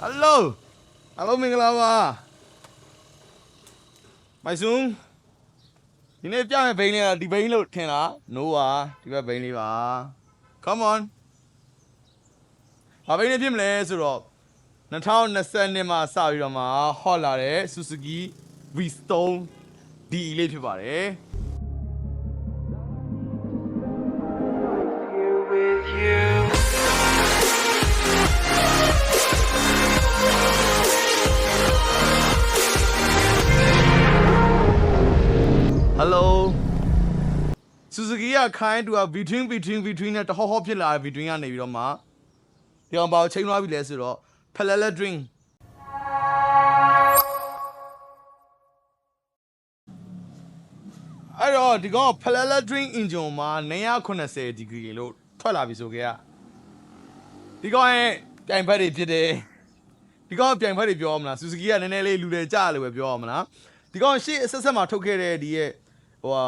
ဟယ်လိုဟယ်လိုမင်္ဂလာပါမိုင်စုံဒီနေ့ပြမယ့်ဘိန်းလေးကဒီဘိန်းလို့ထင်လား no ပါဒီဘက်ဘိန်းလေးပါ come on ဘာဘိန်းလေးဖြစ်မလဲဆိုတော့2020နှစ်မှာစပြီးတော့မှဟော့လာတဲ့ Suzuki V-Stone D လေးဖြစ်ပါတယ် ခိုင်းတူက between between between နဲ့တဟောဟောဖြစ်လာတဲ့ between ကနေပြီးတော့မှဒီအောင်ပါချိန်သွားပြီလဲဆိုတော့ parallel drink အဲ့တော့ဒီကောင်က parallel drink engine မှာ980 degree လို့ထွက်လာပြီဆိုကြရဒီကောင်ရဲ့ပြိုင်ဘက်တွေဖြစ်တယ်ဒီကောင်ကပြိုင်ဘက်တွေပြောရမလား Suzuki ကနည်းနည်းလေးလူတွေကြားလို့ပဲပြောရမလားဒီကောင်ရှေ့အဆက်ဆက်မှာထုတ်ခဲ့တဲ့ဒီရဲ့ဟိုဟာ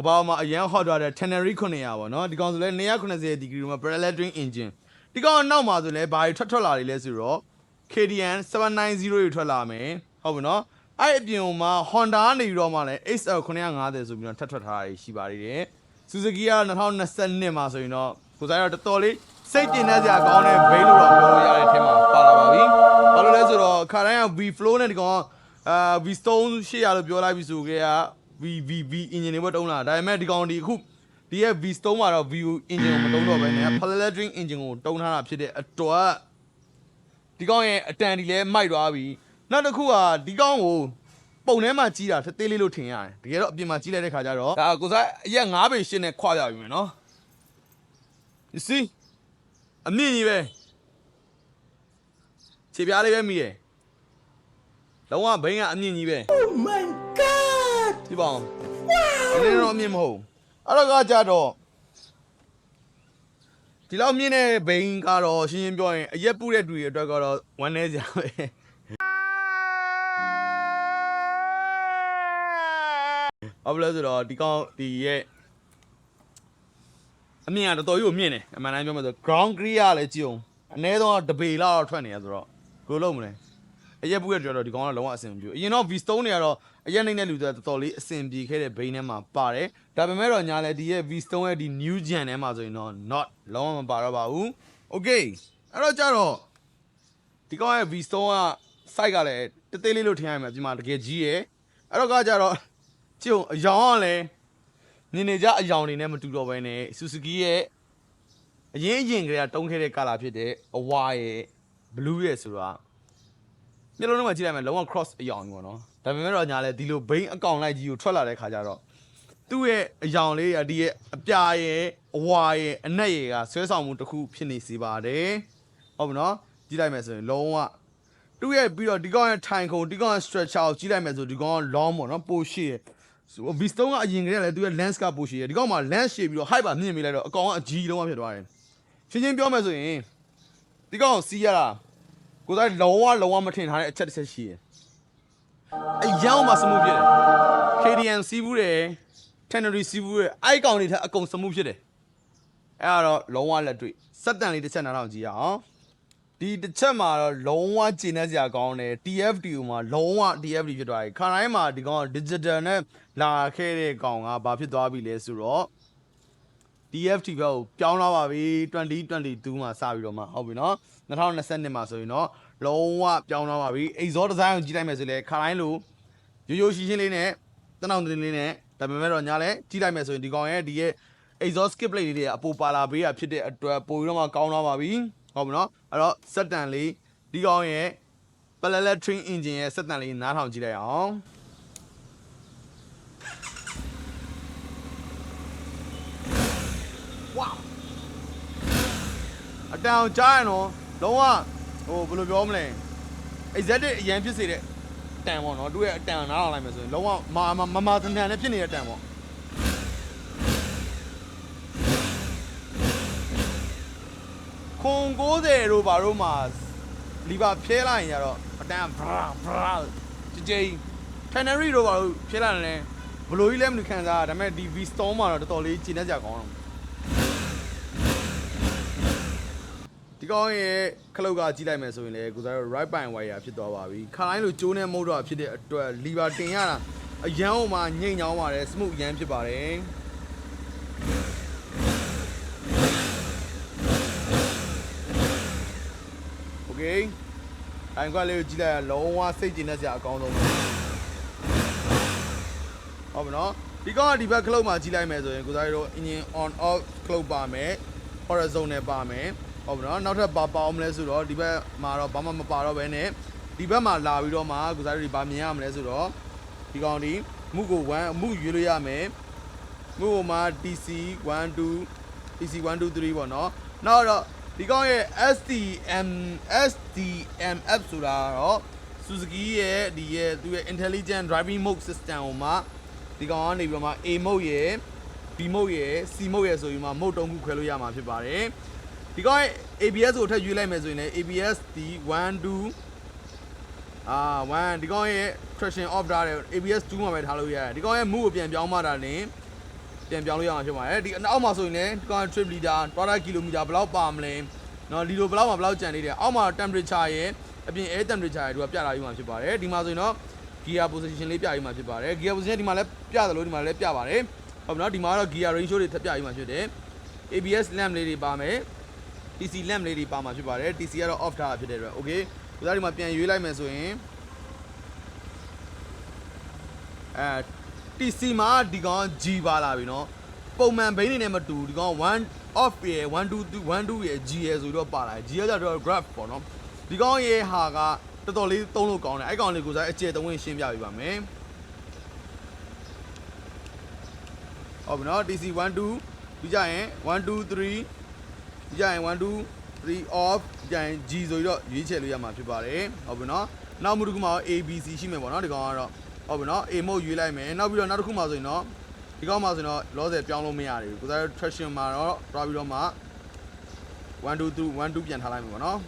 ကဘာမှာအရန် hot သွားတဲ့ Teneri 900ပေါ့နော်ဒီကောင်ဆိုလဲ980 degree မှာ parallel drink engine ဒီကောင်ကနောက်မှာဆိုလဲဘာတွေထွက်ထွက်လာတွေလဲဆိုတော့ KDN 790တွေထွက်လာမယ်ဟုတ်ပြီနော်အဲ့အပြင်မှာ Honda ကနေပြီးတော့မှလည်း XL 950ဆိုပြီးတော့ထပ်ထွက်ထားတာရှိပါသေးတယ် Suzuki က2022မှာဆိုရင်တော့ကိုစားရတော့တော်တော်လေးစိတ်ကျဉ်တဲ့စရာကောင်းတဲ့ဘိန်းလို့တော့ပြောလို့ရတဲ့အထက်မှာပါလာပါပြီဘာလို့လဲဆိုတော့ခါတိုင်းက V flow နဲ့ဒီကောင်ကအာ V stone 800လို့ပြောလိုက်ပြီဆိုခဲ့က V V V engine တွေပဲတုံးလာဒါပေမဲ့ဒီကောင်ဒီအခုဒီရဲ့ V stone မှာတော့ V engine ကိုမတုံးတော့ဘဲနဲ့ parallel drink engine ကိုတုံးထားတာဖြစ်တဲ့အတွက်ဒီကောင်ရဲ့အတန်ဒီလဲမိုက်သွားပြီနောက်တစ်ခုကဒီကောင်ကိုပုံထဲမှာကြီးတာထသေးလေးလို့ထင်ရတယ်တကယ်တော့အပြင်မှာကြီးလိုက်တဲ့ခါကျတော့ဒါကိုစားအရက်9ပေရှင်းနဲ့ခွာပြပြီမယ်နော် you see အမြင့်ကြီးပဲခြေပြားလေးပဲမိတယ်လုံးဝဘိန်းကအမြင့်ကြီးပဲ Oh my god! ဒီပါအောင်နည်းနည်းတော့အမြင့်မဟုတ်ဘူးအဲ့တော့ကကြတော့ဒီလောက်မြင့်တဲ့ဘိန်းကတော့ရှင်းရှင်းပြောရင်အရက်ပူတဲ့တူတွေအတွက်ကတော့ဝမ်းနေစရာပဲဘာဖြစ်လဲဆိုတော့ဒီကောင်ဒီရဲ့အမြင့်ကတော်တော်ကြီးကိုမြင့်တယ်အမှန်တမ်းပြောမှဆို ground clear ကလည်းကြည့်အောင်အနည်းဆုံးတပေလောက်ထွက်နေရဆိုတော့ဘယ်လိုလုပ်မလဲ အရက်ပူတဲ့တူကတော့ဒီကောင်ကလုံးဝအဆင်မပြေဘူးအရင်တော့ V stone တွေကတော့အရက်နေတဲ့လူတွေတော်တော်လေးအဆင်ပြေခဲ့တဲ့ဘိန်းထဲမှာပါတယ်ဒါပေမဲ့တော့ညာလဲဒီရဲ့ V stone ရဲ့ဒီ new gen ထဲမှာဆိုရင်တော့ not လုံးဝမပါတော့ပါဘူး okay အဲ့တော့ကြတော့ဒီကောင်ရဲ့ V stone က site ကလည်းတသေးလေးလို့ထင်ရမှာဒီမှာတကယ်ကြီးရယ်အဲ့တော့ကကြတော့ကြည့်အောင်အယောင်ကလည်းမြင်နေကြအယောင်တွေနဲ့မတူတော့ဘဲနဲ့ Suzuki ရဲ့အရင်အရင်ကလေးကတုံးခဲ့တဲ့ color ဖြစ်တဲ့အဝါရဲ့ blue ရဲ့ဆိုတာ မျက်လုံးထဲမှာကြည့်လိုက်မယ်လုံးဝ cross အယောင်ကြီးပေါ့နော်ဒါပေမဲ့တော့ညာလဲဒီလိုဘိန်းအကောင်လိုက်ကြီးကိုထွက်လာတဲ့ခါကျတော့သူ့ရဲ့အယောင်လေးကဒီရဲ့အပြာရဲ့အဝါရဲ့အနက်ရဲ့ကဆွဲဆောင်မှုတစ်ခုဖြစ်နေစေပါတယ်ဟုတ်ပြီနော်ကြည့်လိုက်မယ်ဆိုရင်လုံးဝတူရဲ့ပြီးတော့ဒီကောင်ရဲ့ထိုင်ခုံဒီကောင်ရဲ့ stretcher ကိုကြည့်လိုက်မယ်ဆိုဒီကောင်က long ပေါ့နော်ပိုရှည်ဆို V-Stone ကအရင်ကတည်းကလည်းသူရဲ့ lens ကပိုရှည်တယ်ဒီကောင်မှာ lens ရှည်ပြီးတော့ height ပါမြင့်မိလိုက်တော့အကောင်ကအကြီးလုံးဝဖြစ်သွားတယ်ရှင်းရှင်းပြောမယ်ဆိုရင်ဒီကောင်ကိုစီးရတာ ကိုယ်စားလုံးဝလုံးဝမထင်ထားတဲ့အချက်တစ်ချက်ရှိတယ်အယောင်မှာစမှုဖြစ်တယ် KDN စီးဘူးတယ် Teneri စီးဘူးတယ်အဲ့ကောင်တွေထက်အကုန်စမှုဖြစ်တယ်အဲ့ဒါတော့လုံးဝလက်တွေ့စက်တန်လေးတစ်ချက်နားတော့ကြည့်ရအောင်ဒီတစ်ချက်မှာတော့လုံးဝကျဉ်းနေစရာကောင်းတယ် TFTU မှာလုံးဝ TFT ဖြစ်သွားပြီခါတိုင်းမှာဒီကောင်က digital နဲ့လာခဲ့တဲ့ကောင်ကဘာဖြစ်သွားပြီလဲဆိုတော့ TFT ဘက်ကိုပြောင်းလာပါပြီ2022မှာစပြီးတော့မှဟုတ်ပြီနော် 2022မှာဆိုရင်တော့လုံးဝပြောင်းလာပါပြီ exhaust design ကိုကြည့်လိုက်မယ်ဆိုလေခါတိုင်းလိုရိုးရိုးရှင်းရှင်းလေးနဲ့တနောင်တင်းလေးနဲ့ဒါပေမဲ့တော့ညာလဲကြည့်လိုက်မယ်ဆိုရင်ဒီကောင်ရဲ့ဒီရဲ့ exhaust skip plate လေးတွေကအပူပါလာပေးရဖြစ်တဲ့အတွက်ပိုပြီးတော့မှကောင်းလာပါပြီဟုတ်ပြီနော်အဲ့တော့စက်တန်လေးဒီကောင်ရဲ့ parallel train engine ရဲ့စက်တန်လေးနားထောင်ကြည့်လိုက်အောင် wow အတောင်ကြားရင်တော့ လုံးဝဟိုဘယ်လိုပြောမလဲ exact အရန်ဖြစ်စေတဲ့တန်ပေါ့နော်သူ့ရဲ့အတန်နားထောင်လိုက်မယ်ဆိုရင်လုံးဝမာမမမာတန်တန်နဲ့ဖြစ်နေတဲ့တန်ပေါ့ခွန်90တို့ဘာတို့မှာလီဗာဖျဲလိုက်ရင်ရတော့အတန်ဘရာဘရာကြည်ကြည် Canary တို့ဘာလို့ဖျဲလိုက်ရင်လဲဘလို့ကြီးလဲမလို့ခံစားရဒါပေမဲ့ဒီ V Storm မှာတော့တော်တော်လေးကျဉ်းနေကြကောင်းတော့ ကောင်ရဲ့ခလုတ်ကကြီးလိုက်မယ်ဆိုရင်လေကိုစားတို့ right by wire ဖြစ်သွားပါပြီခါတိုင်းလိုကျိုးနဲ့မုတ်တော့ဖြစ်တဲ့အတွက် lever တင်ရတာအရန်ဟိုမှာညိတ်ညောင်းပါတယ် smooth ရန်ဖြစ်ပါတယ် โอเคအိုင်ကွက်လေးကိုကြည့်လိုက်ရလုံးဝစိတ်ကျဉ်တဲ့စရာအကောင်းဆုံးပဲဟုတ်ပါနော်ဒီကောင်ကဒီဘက်ခလုတ်မှာကြည့်လိုက်မယ်ဆိုရင်ကိုစားတို့ engine on off ခလုတ်ပါမယ် horizontal ပါမယ် ဟုတ်ပါနော်နောက်ထပ်ဘာပါအောင်မလဲဆိုတော့ဒီဘက်မှာတော့ဘာမှမပါတော့ဘဲနဲ့ဒီဘက်မှာလာပြီးတော့မှကိုစားတို့ဒီဘာမြင်ရမလဲဆိုတော့ဒီကောင်ဒီမှုကို1မှုရွေးလို့ရမယ်မှုကိုမှာ TC 1 2 TC 1 2 3ပေါ့နော်နောက်တော့ဒီကောင်ရဲ့ STM SDMF ဆိုတာတော့ Suzuki ရဲ့ဒီရဲ့သူရဲ့ intelligent driving mode system ကိုမှဒီကောင်ကနေပြီးတော့မှ A mode ရဲ့ B mode ရဲ့ C mode ရဲ့ဆိုပြီးမှ mode တုံးခုခွဲလို့ရမှာဖြစ်ပါတယ် ဒီကောင်ရဲ့ ABS ကိုထပ်ရွေးလိုက်မယ်ဆိုရင်လည်း ABS ဒီ1 2အာ1ဒီကောင်ရဲ့ traction off ထားတယ် ABS 2မှာပဲထားလို့ရတယ်ဒီကောင်ရဲ့ move ကိုပြန်ပြောင်းမှတာလည်းပြန်ပြောင်းလို့ရမှာဖြစ်ပါတယ်ဒီအောက်မှာဆိုရင်လည်းဒီကောင် trip leader ဒေါ်လာကီလိုမီတာဘယ်လောက်ပါမလဲနော်လီလိုဘယ်လောက်မှာဘယ်လောက်ကျန်နေတယ်အောက်မှာ temperature ရဲ့အပြင် air temperature ရဲ့သူကပြလာပြီးမှဖြစ်ပါတယ်ဒီမှာဆိုရင်တော့ gear position လေးပြပြီးမှဖြစ်ပါတယ် gear position ဒီမှာလည်းပြတယ်လို့ဒီမှာလည်းပြပါတယ်ဟုတ်ပြီနော်ဒီမှာတော့ gear ratio တွေထပ်ပြပြီးမှဖြစ်တယ် ABS lamp လေးတွေပါမယ် TC lamp လေးတွေပါမှာဖြစ်ပါတယ် TC ကတော့ off ထားတာဖြစ်တဲ့အတွက် okay ဒီသားဒီမှာပြန်ရွေးလိုက်မယ်ဆိုရင်အဲ TC မှာဒီကောင် G ပါလာပြီเนาะပုံမှန်ဘိန်းနေနဲ့မတူဒီကောင်1 off ရယ်1 2 1 2ရယ် G ရယ်ဆိုတော့ပါလာ G ရကြတော့ graph ပေါ့เนาะဒီကောင်ရဲ့ဟာကတော်တော်လေးသုံးလို့ကောင်းတယ်အဲ့ကောင်လေးကိုစားအကျယ်သုံးဝင်ရှင်းပြပေးပါမယ်ဟုတ်ပြီเนาะ TC 1 2ပြီးကြရင်1 2 3ပြီး ကြရင်1 2 3 off ကြရင် G ဆိုပြီးတော့ရွေးချယ်လို့ရမှာဖြစ်ပါတယ်ဟုတ်ပြီနော်နောက်မှုတစ်ခုမှာ ABC ရှိမယ်ပေါ့နော်ဒီကောင်ကတော့ဟုတ်ပြီနော် A mode ရွေးလိုက်မယ်နောက်ပြီးတော့နောက်တစ်ခုမှာဆိုရင်တော့ဒီကောင်မှာဆိုရင်တော့ loss ပြောင်းလို့မရဘူးကိုစား traction မှာတော့တွားပြီးတော့မှ1 2 3 1 2ပြန်ထားလိုက်မှာပေါ့နော်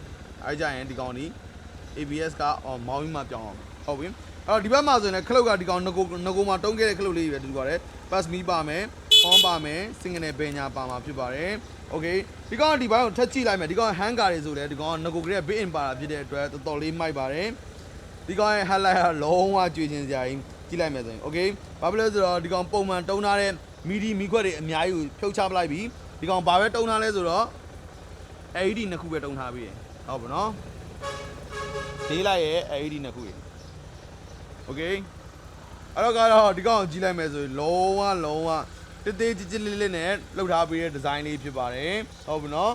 အဲကြရင်ဒီကောင်ဒီ ABS ကမောင်းပြီးမှပြောင်းအောင်ဟုတ်ပြီအဲ့တော့ဒီဘက်မှာဆိုရင်လည်းခလုတ်ကဒီကောင်ငကိုငကိုမှာတုံးခဲ့တဲ့ခလုတ်လေးပဲတူပါတယ် pass မီးပါမယ် on ပါမယ် single ဘယ်ညာပါမှာဖြစ်ပါတယ် okay ဒီကောင်ဒီဘိုင်းကိုထက်ကြည့်လိုက်မယ်ဒီကောင် hanger တွေဆိုတယ်ဒီကောင်ကငကိုကလေး big in ပါတာဖြစ်တဲ့အတွက်တော်တော်လေးမိုက်ပါတယ်ဒီကောင်ရဲ့ highlight ကလုံးဝကြွေချင်စရာကြီးကြည့်လိုက်မယ်ဆိုရင် okay ဘာဖြစ်လဲဆိုတော့ဒီကောင်ပုံမှန်တုံးထားတဲ့မီဒီမီခွက်တွေအများကြီးကိုဖြုတ်ချပလိုက်ပြီဒီကောင်ဘာပဲတုံးထားလဲဆိုတော့ LED နှစ်ခုပဲတုံးထားပြီးရဟုတ်ပါနော်လေးလိုက်ရဲ့ LED နှစ်ခုရ okay အဲ့တော့ကတော့ဒီကောင်ကိုကြည့်လိုက်မယ်ဆိုရင်လုံးဝလုံးဝ တေးသေးကြည်ကြည်လေးလေးနဲ့လှုပ်ထားပေးတဲ့ဒီဇိုင်းလေးဖြစ်ပါတယ်ဟုတ်ပြီနော်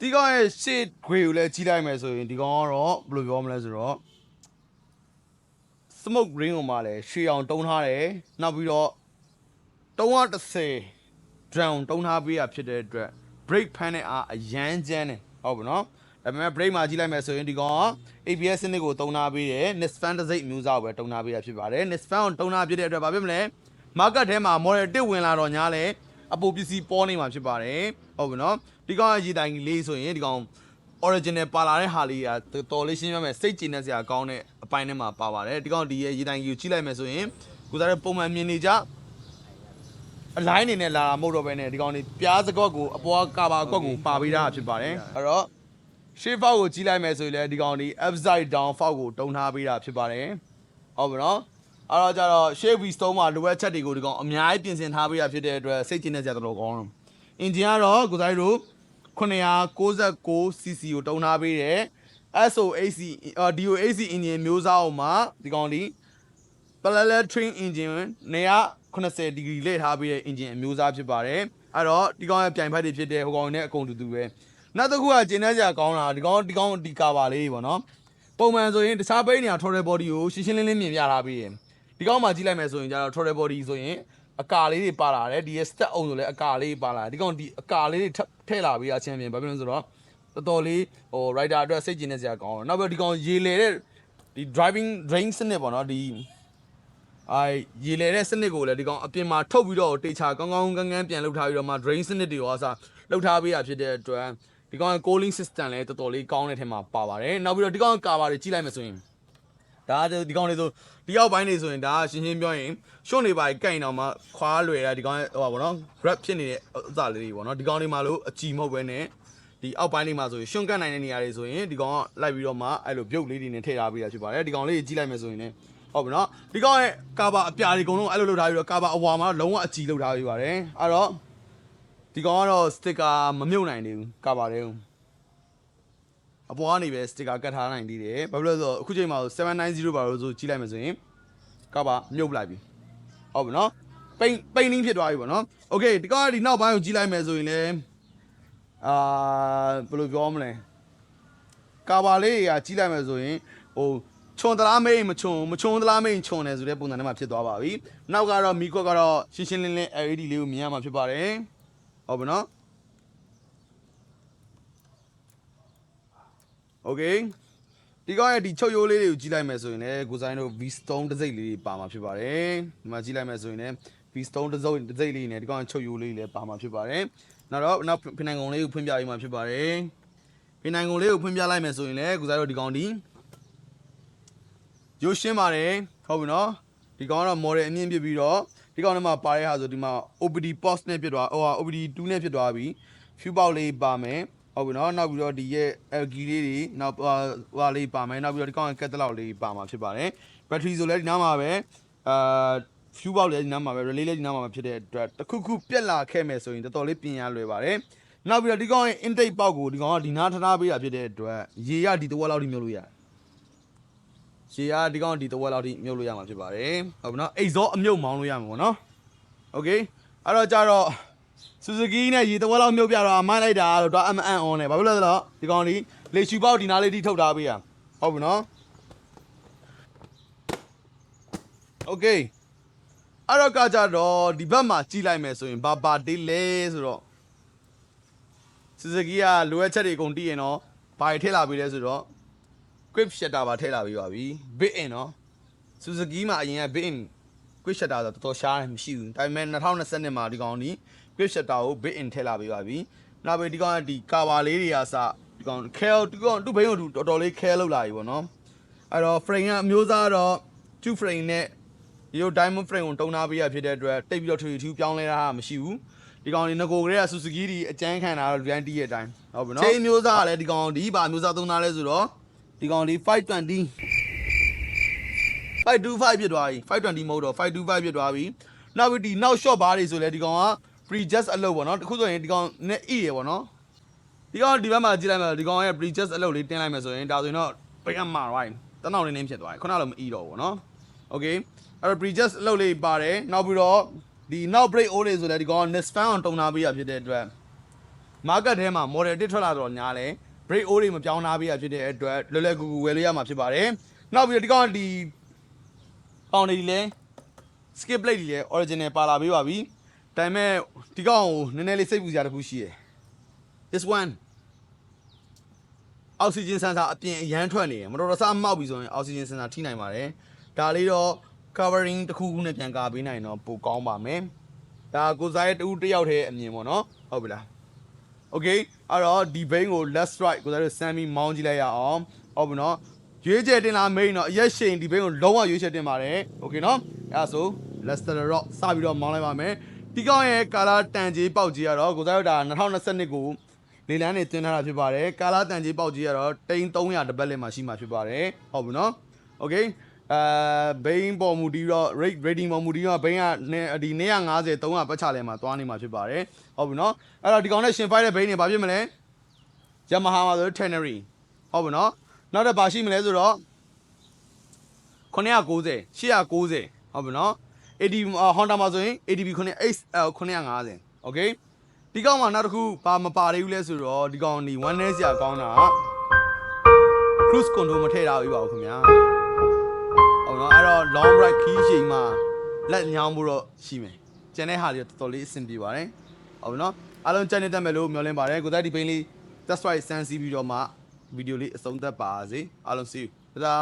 ဒီကောင်ရဲ့ shade ခွေကိုလည်းကြည့်လိုက်မယ်ဆိုရင်ဒီကောင်ကတော့ဘယ်လိုပြောမလဲဆိုတော့ smoke ring ကိုမှလည်းရှေးအောင်တုံးထားတယ်နောက်ပြီးတော့330 drown တုံးထားပေးရဖြစ်တဲ့အတွက် brake pan နဲ့အားအရန်ကျန်းတယ်ဟုတ်ပြီနော်ဒါပေမဲ့ brake မှာကြည့်လိုက်မယ်ဆိုရင်ဒီကောင်က ABS စနစ်ကိုတုံးထားပေးတယ် Nissan တစ်စိတ်မျိုးစားကိုပဲတုံးထားပေးရဖြစ်ပါတယ် Nissan ကိုတုံးထားပြတဲ့အတွက်ဘာဖြစ်မလဲ market ထဲမှာ model 1ဝင်လာတော့ညာလဲအပူပစ္စည်းပေါ်နေမှာဖြစ်ပါတယ်ဟုတ်ပြီနော်ဒီကောင်ကရေတိုင်ကြီးလေးဆိုရင်ဒီကောင် original ပါလာတဲ့ဟာလေးကတော်လေးရှင်းပြမယ်စိတ်ကြည်နေစရာကောင်းတဲ့အပိုင်းထဲမှာပါပါတယ်ဒီကောင်ဒီရဲ့ရေတိုင်ကြီးကိုကြည့်လိုက်မယ်ဆိုရင်ကိုစားတဲ့ပုံမှန်မြင်နေကြအလိုင်းနေနဲ့လာတာမဟုတ်တော့ဘဲနဲ့ဒီကောင်นี่ပြားစကွက်ကိုအပေါ်ကကာဘာကွက်ကိုပါပေးတာဖြစ်ပါတယ်အဲ့တော့ shape file ကိုကြည့်လိုက်မယ်ဆိုရင်လည်းဒီကောင်ဒီ upside down file ကိုတုံထားပေးတာဖြစ်ပါတယ်ဟုတ်ပြီနော် အဲ့တော့ကျတော့ shape v stone မှာလိုအပ်ချက်တွေကိုဒီကောင်အများကြီးပြင်ဆင်ထားပေးတာဖြစ်တဲ့အတွက်စိတ်ကျဉ်နေကြတော်ကောင်းတယ် engine ကတော့ကိုစားတို့969 cc ကိုတုံထားပေးတယ် SOAC အော် DOAC engine မျိုးစားအောင်မှာဒီကောင်ဒီ parallel train engine နေရ80 degree လေထားပေးတဲ့ engine အမျိုးအစားဖြစ်ပါတယ်အဲ့တော့ဒီကောင်ရဲ့ပြိုင်ဖက်တွေဖြစ်တဲ့ဟိုကောင်နဲ့အကုန်တူတူပဲနောက်တစ်ခုကကျင်းနေကြကောင်းတာဒီကောင်ဒီကောင်ဒီကာပါလေးပေါ့နော်ပုံမှန်ဆိုရင်တခြားဘိန်းနေရာ total body ကိုရှင်းရှင်းလင်းလင်းမြင်ပြထားပေးတယ် ဒီကောင်မှကြည့်လိုက်မယ်ဆိုရင်ကျတော့ total body ဆိုရင်အကာလေးတွေပါလာတယ်ဒီရဲ့ step အောင်ဆိုလည်းအကာလေးပါလာတယ်ဒီကောင်ဒီအကာလေးတွေထည့်လာပေးတာချင်းပြင်ဘာဖြစ်လို့လဲဆိုတော့တော်တော်လေးဟို rider အတွက်စိတ်ကျဉ်နေစရာကောင်းတယ်နောက်ပြီးဒီကောင်ရေလေတဲ့ဒီ driving drain စနစ်ပေါ့နော်ဒီအဲရေလေတဲ့စနစ်ကိုလည်းဒီကောင်အပြင်မှာထုတ်ပြီးတော့တေချာကောင်းကောင်းကန်းကန်းပြန်လုပ်ထားပြီးတော့မှ drain စနစ်တွေရောအစားလုပ်ထားပေးရဖြစ်တဲ့အတွက်ဒီကောင် cooling system လည်းတော်တော်လေးကောင်းတဲ့ထဲမှာပါပါတယ်နောက်ပြီးတော့ဒီကောင်ကာဘာတွေကြည့်လိုက်မယ်ဆိုရင်ဒါဒီကောင်လေးဆို ဒီရောက်ပိုင်းနေဆိုရင်ဒါရှင်းရှင်းပြောရင်ရှုံ့နေပါကြိုင်တော့မှခွာလွယ်တာဒီကောင်ဟိုပါဗောနော် grab ဖြစ်နေတဲ့ဥစ္စာလေးတွေဗောနော်ဒီကောင်လေးမှလို့အကြည်မဟုတ်ပဲနဲ့ဒီအောက်ပိုင်းလေးမှာဆိုရင်ရှွန့်ကတ်နိုင်တဲ့နေရာတွေဆိုရင်ဒီကောင်ကလိုက်ပြီးတော့မှအဲ့လိုပြုတ်လေးတွေနဲ့ထည့်ထားပေးတာဖြစ်ပါတယ်ဒီကောင်လေးကြီးလိုက်မယ်ဆိုရင်လည်းဟုတ်ပြီနော်ဒီကောင်ရဲ့ကာဘာအပြာတွေအကုန်လုံးအဲ့လိုလုပ်ထားပြီးတော့ကာဘာအဝါမှာလုံးဝအကြီးလုပ်ထားပေးပါတယ်အဲ့တော့ဒီကောင်ကတော့စတစ်ကာမမြုပ်နိုင်သေးဘူးကာဘာတွေကို အပေါ်ကနေပဲစတစ်ကာကတ်ထားနိုင်သေးတယ်ဘာဖြစ်လို့လဲဆိုတော့အခုချိန်မှာ790ဘာလို့ဆိုကြီးလိုက်မယ်ဆိုရင်ကာဘာမြုပ်လိုက်ပြီဟုတ်ပြီနော်ပိန်ပိန်နင်းဖြစ်သွားပြီပေါ့နော်โอเคဒီကောင်ကဒီနောက်ပိုင်းကိုကြီးလိုက်မယ်ဆိုရင်လည်း အာဘယ်လိုပြောမလဲကာဘာလေးတွေကကြီးလိုက်မယ်ဆိုရင်ဟိုခြုံသလားမိန်မခြုံမခြုံသလားမိန်ခြုံတယ်ဆိုတဲ့ပုံစံနဲ့မှဖြစ်သွားပါပြီနောက်ကတော့မီကွက်ကတော့ရှင်းရှင်းလင်းလင်း LED လေးကိုမြင်ရမှာဖြစ်ပါတယ်ဟုတ်ပြီနော် โอเคဒီကောင်ရဲ့ဒီချုပ်ရိုးလေးတွေကိုကြီးလိုက်မယ်ဆိုရင်လည်းကိုဆိုင်တို့ V-Stone တစ်စိတ်လေးတွေပါမှာဖြစ်ပါတယ်ဒီမှာကြီးလိုက်မယ်ဆိုရင်လည်း V-Stone တစ်စုံတစ်စိတ်လေးနဲ့ဒီကောင်ချုပ်ရိုးလေးတွေလည်းပါမှာဖြစ်ပါတယ်နောက်တော့နောက်ဖိနိုင်ကုန်လေးကိုဖွင့်ပြပေးမှာဖြစ်ပါတယ်ဖိနိုင်ကုန်လေးကိုဖွင့်ပြလိုက်မယ်ဆိုရင်လည်းကိုဆိုင်တို့ဒီကောင်ဒီရိုးရှင်းပါတယ်ဟုတ်ပြီနော်ဒီကောင်ကတော့ model အမြင့်ပြပြီးတော့ဒီကောင်ထဲမှာပါတဲ့ဟာဆိုဒီမှာ OBD post နဲ့ဖြစ်သွားဟိုဟာ OBD 2နဲ့ဖြစ်သွားပြီ few box လေးပါမယ် ဟုတ်ပြီနော်နောက်ပြီးတော့ဒီရဲ့ LG လေးတွေနောက်ဟာလေးပါမယ်နောက်ပြီးတော့ဒီကောင်ကက်ကက်တလောက်လေးပါမှာဖြစ်ပါတယ်ဘက်ထရီဆိုလည်းဒီနားမှာပဲအာ fuel box လည်းဒီနားမှာပဲ relay လည်းဒီနားမှာပဲဖြစ်တဲ့အတွက်တစ်ခုခုပြက်လာခဲ့မယ်ဆိုရင်တော်တော်လေးပြင်ရလွယ်ပါတယ်နောက်ပြီးတော့ဒီကောင်ရဲ့ intake ပေါက်ကိုဒီကောင်ကဒီနားထထားပေးတာဖြစ်တဲ့အတွက်ရေရဒီတစ်ဝက်လောက်ထိမြုပ်လို့ရတယ်ရေရဒီကောင်ဒီတစ်ဝက်လောက်ထိမြုပ်လို့ရမှာဖြစ်ပါတယ်ဟုတ်ပြီနော် exhaust အမြုပ်မောင်းလို့ရမှာပေါ့နော် okay အဲ့တော့ကြတော့ Suzuki နဲ့ရေတဝက်လောက်မြုပ်ပြတော့အမိုင်းလိုက်တာတော့တော့ MN on နဲ့ဘာဖြစ်လို့လဲဆိုတော့ဒီကောင်လေးလေရှူပေါက်ဒီနားလေးထိထုတ်ထားပေးရဟုတ်ပြီနော်โอเคအဲ့တော့ကကြတော့ဒီဘက်မှာကြီးလိုက်မယ်ဆိုရင်ဘာဘာတေးလဲဆိုတော့ Suzuki ကလိုအပ်ချက်တွေအကုန်တည်ရင်တော့ဘာတွေထည့်လာပေးလဲဆိုတော့ grip shutter ပါထည့်လာပေးပါပြီ bit in နော် Suzuki မှာအရင်က bit in quick shutter ဆိုတော့တော်တော်ရှားတယ်မရှိဘူးဒါပေမဲ့2020မှာဒီကောင်ဒီ quick shutter ကို bit in ထည့်လာပေးပါပြီနောက်ပြီးဒီကောင်ကဒီ cover လေးတွေကစဒီကောင် care ဒီကောင်သူ့ဘိန်းကိုသူတော်တော်လေး care လုပ်လာပြီပေါ့နော်အဲ့တော့ frame ကအမျိုးသားတော့2 frame နဲ့ဒီလို diamond frame ကိုတုံးထားပေးရဖြစ်တဲ့အတွက်တိတ်ပြီးတော့ထူထူပြောင်းလဲတာမရှိဘူးဒီကောင်ဒီငကိုကလေးက Suzuki ဒီအကျန်းခံတာတော့ guarantee ရဲ့အတိုင်းဟုတ်ပြီနော်ချိန်မျိုးသားကလည်းဒီကောင်ဒီပါမျိုးသားသုံးသားလဲဆိုတော့ဒီကောင်ဒီ520 525ဖြစ်သွားပြီ520မဟုတ်တော့525ဖြစ်သွားပြီနောက်ပြီးဒီနောက် short bar တွေဆိုလဲဒီကောင်က pre just အလုပ်ပေါ့နော်တခုဆိုရင်ဒီကောင်နဲ့ e ရပေါ့နော်ဒီကောင်ဒီဘက်မှာကြည့်လိုက်မယ်ဒီကောင်ရဲ့ pre just အလုပ်လေးတင်းလိုက်မယ်ဆိုရင်ဒါဆိုရင်တော့ပိတ်အမှာ right တနောက်နေနေဖြစ်သွားပြီခုနလိုမ e တော့ဘူးနော် okay အဲ့တော့ pre just အလုပ်လေးပါတယ်နောက်ပြီးတော့ဒီနောက် break o တွေဆိုလဲဒီကောင်က next fan အောင်တုံထားပေးရဖြစ်တဲ့အတွက် market ထဲမှာ model တစ်ထွက်လာတော့ညာလဲ break o တွေမပြောင်းထားပေးရဖြစ်တဲ့အတွက်လွယ်လွယ်ကူကူဝယ်လို့ရမှာဖြစ်ပါတယ်နောက်ပြီးတော့ဒီကောင်ကဒီပေါင်တွေလည်း skip plate တွေလည်း original ပါလာပေးပါပြီ ဒါပေမဲ့ဒီကောင်ကိုနည်းနည်းလေးစိတ်ပူစရာတစ်ခုရှိတယ် this one oxygen sensor အပြင်အရန်ထွက်နေတယ်မတော်တဆမောက်ပြီဆိုရင် oxygen sensor ထိနိုင်ပါတယ်ဒါလေးတော့ covering တစ်ခုခုနဲ့ပြန်ကာပေးနိုင်တော့ပိုကောင်းပါမယ်ဒါကိုစားရဲ့တူတစ်ယောက်တည်းအမြင်ပေါ့နော်ဟုတ်ပြီလား okay အဲ့တော့ဒီဘိန်းကို left right ကိုစားတို့ Sammy မောင်းကြည့်လိုက်ရအောင်ဟုတ်ပြီနော်ရွေးချယ်တင်လာမိန်တော့အရက်ရှိန်ဒီဘိန်းကိုလုံးဝရွေးချယ်တင်ပါတယ် okay နော်အဲ့ဒါဆို Lester Rock စပြီးတော့မောင်းလိုက်ပါမယ် ဒီကောင်ရဲ့ကာလာတန်ကြီးပေါက်ကြီးကတော့ကိုစားတို့ဒါ2022ကိုလေလန်းနေတင်ထားတာဖြစ်ပါတယ်ကာလာတန်ကြီးပေါက်ကြီးကတော့တိန်300တပတ်လည်မှာရှိမှာဖြစ်ပါတယ်ဟုတ်ပြီနော် okay အဲဘိန်းပေါ်မူတီးတော့ rate rating ပေါ်မူတီးတော့ဘိန်းကဒီ150 300ပတ်ချလဲမှာသွားနေမှာဖြစ်ပါတယ်ဟုတ်ပြီနော်အဲ့တော့ဒီကောင်နဲ့ရှင်ဖိုက်တဲ့ဘိန်းတွေဘာဖြစ်မလဲ Yamaha မှာဆို Teneri ဟုတ်ပြီနော်နောက်တော့ဘာရှိမလဲဆိုတော့990 890ဟုတ်ပြီနော် AD Honda မှာဆိုရင် ADB 9 XL 950 okay ဒီကောင်မှာနောက်တစ်ခုဘာမပါသေးဘူးလဲဆိုတော့ဒီကောင်ဒီ1 day စရာကောင်းတာ cruise control မထည့်ထားဘူးပါဘူးခင်ဗျာဟုတ်နော်အဲ့တော့ long ride ခီးချိန်မှာလက်ညောင်းမှုတော့ရှိမယ်ကျန်တဲ့ဟာတွေတော်တော်လေးအဆင်ပြေပါတယ်ဟုတ်ပြီနော်အားလုံးကြိုက်နေတတ်မယ်လို့မျှော်လင့်ပါတယ်ကိုသက်ဒီပိန်းလေး that's right စမ်းစီးပြီးတော့မှဗီဒီယိုလေးအဆုံးသတ်ပါစေအားလုံး see you ဒါ